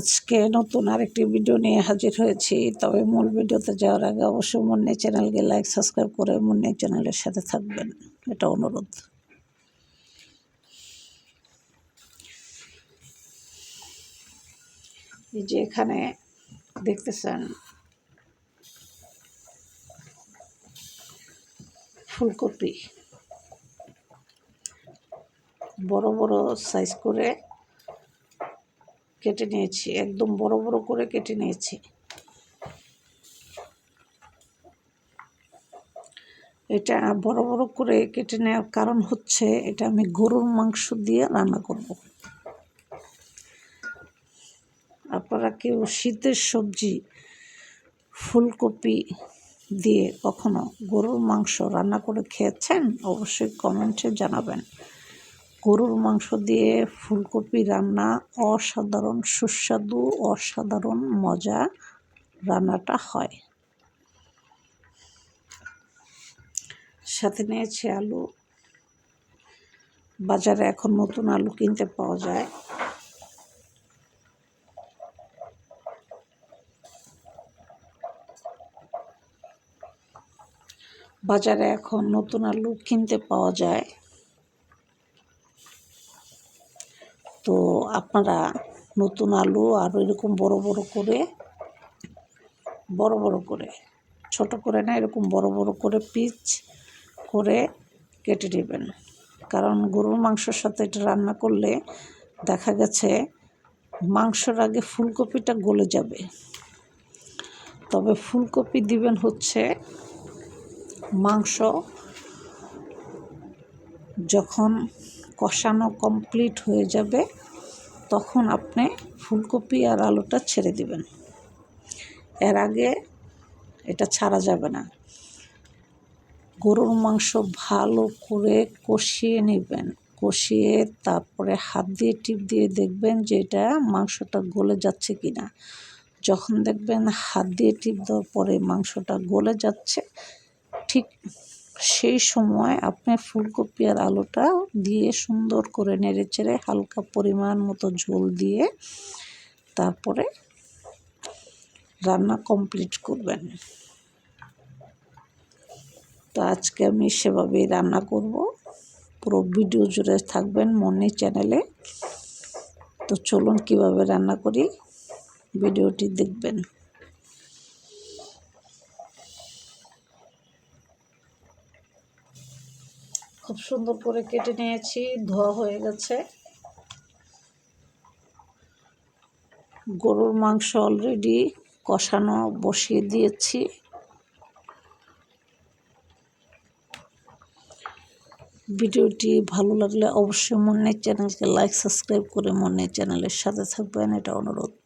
আজকে নতুন আরেকটি ভিডিও নিয়ে হাজির হয়েছি। তবে মূল ভিডিওতে যাওয়ার আগে অবশ্যই মুন্নি চ্যানেলকে লাইক সাবস্ক্রাইব করে মুন্নি চ্যানেলের সাথে থাকবেন। এটা অনুরোধ। এই যে এখানে দেখতেছেন ফুলকপি। বড় বড় সাইজ করে কেটে নিয়েছি, একদম বড় বড় করে কেটে নিয়েছি। এটা বড় বড় করে কেটে নেওয়ার কারণ হচ্ছে এটা আমি গরুর মাংস দিয়ে রান্না করব। আপনারা কেউ শীতের সবজি, ফুলকপি দিয়ে কখনো গরুর মাংস রান্না করে খেয়েছেন? অবশ্যই কমেন্টে জানাবেন। গরুর মাংস দিয়ে ফুলকপি রান্না, অসাধারণ, সুস্বাদু, অসাধারণ মজা রান্নাটা হয়। সাথে নিয়েছি আলু। বাজারে এখন নতুন আলু কিনতে পাওয়া যায়। বাজারে এখন নতুন আলু কিনতে পাওয়া যায়। তো আপনারা নতুন আলু আর এরকম বড় বড় করে, বড় বড় করে, ছোট করে না, এরকম বড় বড় করে পিচ করে কেটে নেবেন। কারণ গরুর মাংসর সাথে এটা রান্না করলে দেখা গেছে মাংসর আগে ফুলকপিটা গলে যাবে। তবে ফুলকপি দিবেন হচ্ছে মাংস যখন কষানো কমপ্লিট হয়ে যাবে, তখন আপনি ফুলকপি আর আলুটা ছেড়ে দিবেন। এর আগে এটা ছাড়া যাবে না। গরুর মাংস ভালো করে কষিয়ে নেবেন, কষিয়ে তারপরে হাত দিয়ে টিপ দিয়ে দেখবেন যে এটা মাংসটা গলে যাচ্ছে কি না যখন দেখবেন হাত দিয়ে টিপ দেওয়ার পরে মাংসটা গলে যাচ্ছে, ঠিক সেই সময় আপনি ফুলকপি আর আলুটা দিয়ে সুন্দর করে নেড়ে চেড়ে হালকা পরিমাণ মতো ঝোল দিয়ে তারপরে রান্না কমপ্লিট করবেন। তো আজকে আমি সেভাবেই রান্না করব। পুরো ভিডিও জুড়ে থাকবেন মনি চ্যানেলে। তো চলুন কীভাবে রান্না করি, ভিডিওটি দেখবেন। খুব সুন্দর করে কেটে নিয়েছি, ধোয়া হয়ে গেছে। গরুর মাংস অলরেডি কষানো বসিয়ে দিয়েছি। ভিডিওটি ভালো লাগলে অবশ্যই মনের চ্যানেলকে লাইক সাবস্ক্রাইব করে মনের চ্যানেলের সাথে থাকবেন, এটা অনুরোধ।